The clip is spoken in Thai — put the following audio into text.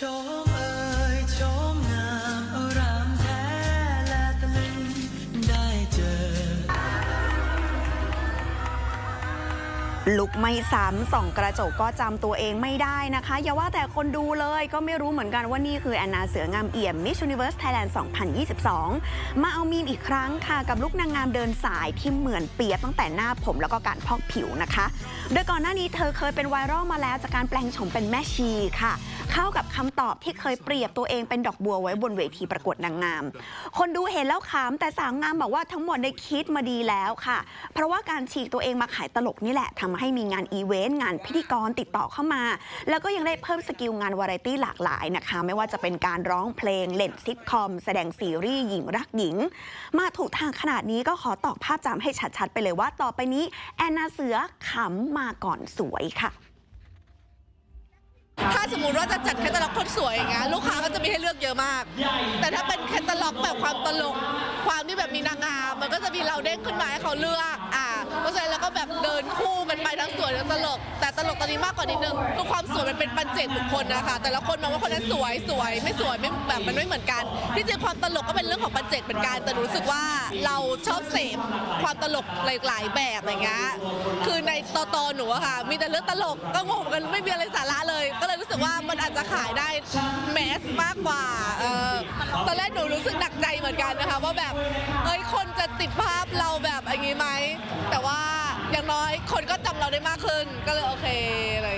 ชมเอ่ยชมงามอารามแท้และตะลึงได้เจอ ลุกไม่ซ้ำส่องกระจกก็จำตัวเองไม่ได้นะคะ อย่าว่าแต่คนดูเลยก็ไม่รู้เหมือนกันว่านี่คือแอนนาเสืองามเอี่ยม Miss Universe Thailand 2022 มาเอามีมอีกครั้งค่ะ กับลุกนางงามเดินสายที่เหมือนเปียบตั้งแต่หน้าผมแล้วก็การพอกผิวนะคะ โดยก่อนหน้านี้เธอเคยเป็นไวรัลมาแล้วจากการแปลงโฉมเป็นแม่ชีค่ะเข้ากับคำตอบที่เคยเปรียบตัวเองเป็นดอกบัวไว้บนเวทีประกวดนางงาม คนดูเห็นแล้วขำแต่สาวงามบอกว่าทั้งหมดได้คิดมาดีแล้วค่ะ เพราะว่าการฉีกตัวเองมาขายตลกนี่แหละทำให้มีงานอีเวนต์งานพิธีกรติดต่อเข้ามา แล้วก็ยังได้เพิ่มสกิลงานวาไรตี้หลากหลายนะคะ ไม่ว่าจะเป็นการร้องเพลงเล่นซิทคอม แสดงซีรีส์หญิงรักหญิง มาถูกทางขนาดนี้ก็ขอตอกภาพจำให้ชัดๆ ไปเลยว่าต่อไปนี้แอนนาเสือขำมาก่อนสวยค่ะ สมมติว่าจะจัดแคตตาล็อกคนสวยอย่างเงี้ยลูกค้าก็จะมีให้เลือกเยอะมาก แต่ถ้าเป็นแคตตาล็อกแบบความตลก ความที่แบบมีนางงามมันก็จะมีเราเด้งขึ้นมาให้เขาเลือกอ่าเพราะฉะนั้นเราก็แบบเดินคู่กันไปทั้งสวยทั้งตลก แต่ตลกตอนนี้มากกว่านิดนึงทุก เป็นปัจเจกบุคคลนะคะ แต่ละคนมองว่าคนนั้นสวยสวยไม่สวยไม่แบบมันไม่เหมือนกัน ที่จริงความตลกก็เป็นเรื่องของปัจเจกเหมือนกันแต่หนูรู้สึกว่าเราชอบเสพความตลกหลายๆแบบอย่างเงี้ยคือในตอตอหนูอะค่ะ มีแต่เรื่องตลกก็งงกันไม่มีอะไรสาระเลย ก็เลยรู้สึกว่ามันอาจจะขายได้แมสมากกว่าเออตอนแรกหนูรู้สึกหนักใจเหมือนกันนะคะว่าแบบเอ้ยคนจะติดภาพเราแบบอย่างนี้ไหมแต่ว่าอย่างน้อยคนก็จำเราได้มากขึ้นก็เลยโอเคอะไร